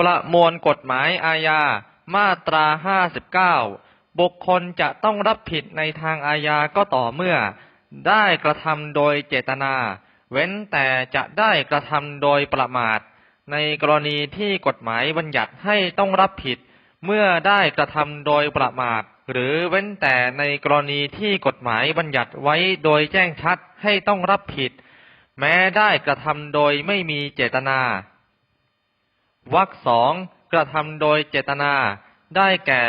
ประมวลกฎหมายอาญา มาตรา59บุคคลจะต้องรับผิดในทางอาญาก็ต่อเมื่อ ได้กระทำโดยเจตนา เว้นแต่จะได้กระทำโดยประมาท ในกรณีที่กฎหมายบัญญัติให้ต้องรับผิด เมื่อได้กระทำโดยประมาท หรือเว้นแต่ในกรณีที่กฎหมายบัญญัติไว้โดยแจ้งชัดให้ต้องรับผิด แม้ได้กระทำโดยไม่มีเจตนา วรรคสองกระทำโดยเจตนา ได้แก่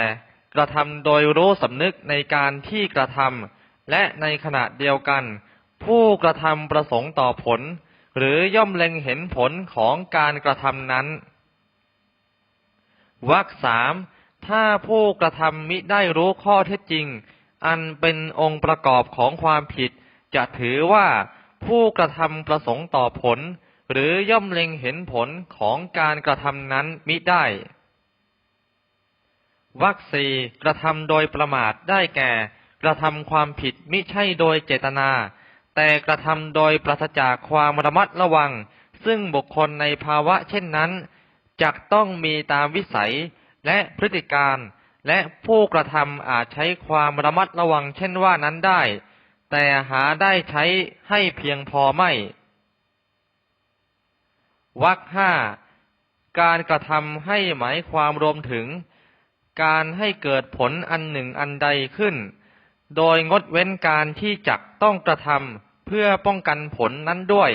กระทำโดยรู้สำนึกในการที่กระทำและในขณะเดียวกัน ผู้กระทำประสงค์ต่อผล หรือย่อมเล็งเห็นผลของการกระทำนั้นวรรคสามถ้าผู้กระทำมิได้รู้ข้อเท็จจริง อันเป็นองค์ประกอบของความผิด จะถือว่าผู้กระทำประสงค์ต่อผล หรือย่อมเล็งเห็นผลของการกระทำนั้นมิได้วรรคสี่กระทำโดยประมาทได้แก่ กระทำความผิดมิใช่โดยเจตนา แต่กระทำโดยปราศจากความระมัดระวัง ซึ่งบุคคลในภาวะเช่นนั้นจักต้องมีตามวิสัยและพฤติการ และผู้กระทำอาจใช้ความระมัดระวังเช่นว่านั้นได้ แต่หาได้ใช้ให้เพียงพอไม่ วรรคห้าการกระทำให้หมายความรวมถึง การให้เกิดผลอันหนึ่งอันใดขึ้น โดยงดเว้นการที่จักต้องกระทำเพื่อป้องกันผลนั้นด้วย